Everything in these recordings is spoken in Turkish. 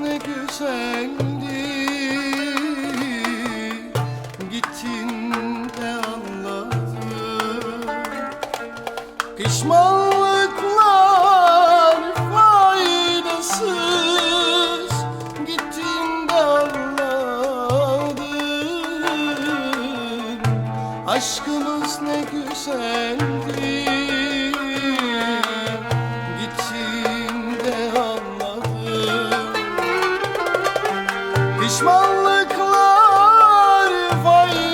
Ne güzeldi. Gittin de anladım Pişmanlıklar faydasız. Gittin de anladım Aşkımız ne güzeldi. Pişmanlıklar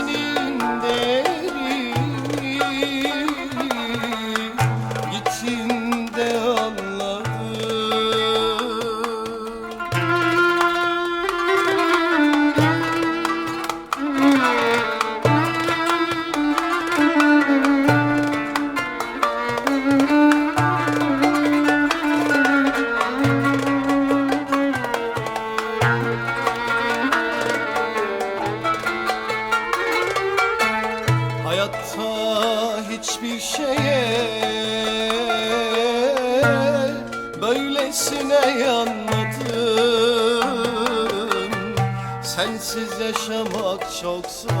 hiçbir şeye. Böylesine yanmadım. Sensiz yaşamak çok zor.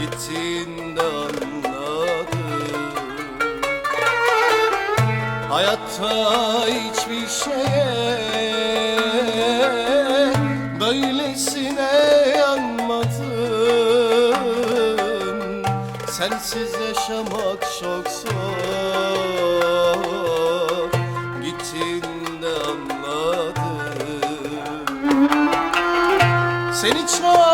Gittiğinde anladım. Hayatta hiçbir şeye Sensiz yaşamak çok zor. Gittiğinde anladım. Seni çok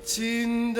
Anladım